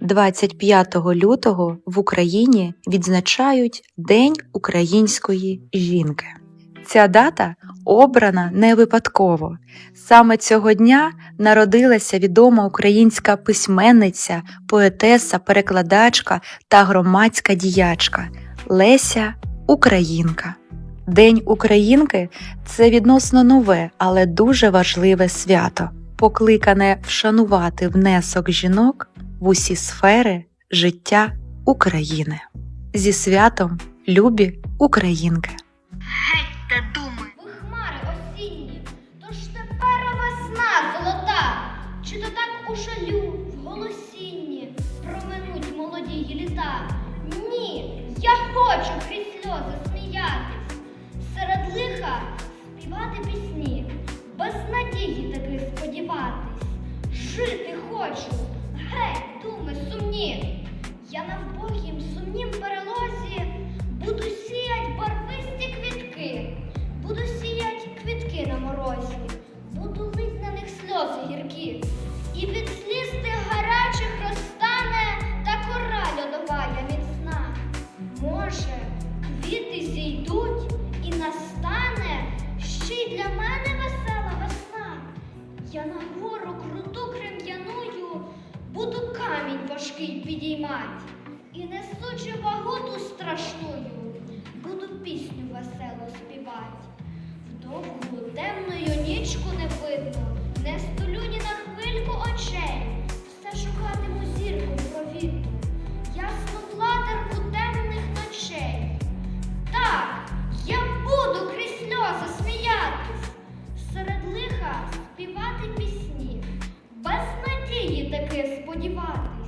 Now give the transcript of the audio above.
25 лютого в Україні відзначають День української жінки. Ця дата обрана не випадково. Саме цього дня народилася відома українська письменниця, поетеса, перекладачка та громадська діячка Леся Українка. День Українки це відносно нове, але дуже важливе свято, покликане вшанувати внесок жінок в усі сфери життя України. Зі святом любі українки! Геть те думи. Ви хмари осінні, то ж тепер весна золота, чи то так у жалю в голосінні проминуть молоді літа? Ні, я хочу крізь сльози сміятись, серед лиха співати пісні, без надії таки сподіватись. Жити хочу, геть, думи сумні. Я на вбогім сумнім перелозі буду сіять барвисті квітки, буду сіять квітки на морозі, буду лить на них сльози гіркі, і від сліз тих гарячих розтане та кора льодова я міцна. Може, квіти зійдуть і настане ще й для мене весела весна. Я на гору буду камінь важкий підіймати і несучи вагу таки